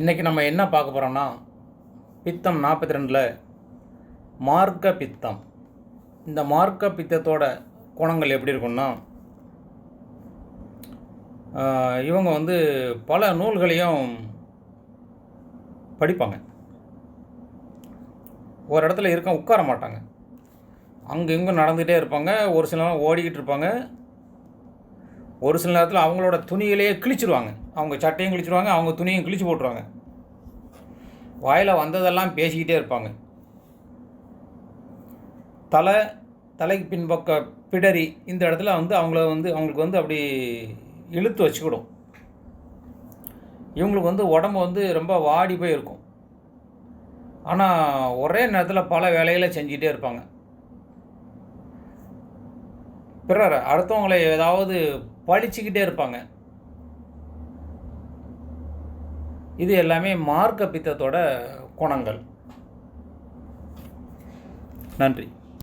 இன்றைக்கி நம்ம என்ன பார்க்க போகிறோம்னா பித்தம் நாற்பத்தி ரெண்டில் மார்க்க பித்தம். இந்த மார்க்க பித்தத்தோட குணங்கள் எப்படி இருக்கும்னா இவங்க வந்து பல நூல்களையும் படிப்பாங்க. ஒரு இடத்துல இருக்க உட்கார மாட்டாங்க. அங்கே இங்கே நடந்துகிட்டே இருப்பாங்க. ஒரு சில ஓடிக்கிட்டு இருப்பாங்க. ஒரு சில நேரத்தில் அவங்களோட துணிகளையே கிழிச்சிருவாங்க. அவங்க சட்டையும் கிழிச்சிருவாங்க அவங்க துணியும் கிழிச்சு போட்டுருவாங்க. வாயில் வந்ததெல்லாம் பேசிக்கிட்டே இருப்பாங்க. தலை தலைக்கு பின்பக்க பிடரி இந்த இடத்துல வந்து அவங்கள வந்து அவங்களுக்கு வந்து அப்படி இழுத்து வச்சுக்கிடும். இவங்களுக்கு வந்து உடம்பு வந்து ரொம்ப வாடி போய் இருக்கும். ஆனால் ஒரே நேரத்தில் பல வேலைகளை செஞ்சிகிட்டே இருப்பாங்க. பிறர் அடுத்தவங்களை ஏதாவது பழிச்சுக்கிட்டே இருப்பாங்க. இது எல்லாமே மார்க்க பித்தத்தோட குணங்கள். நன்றி.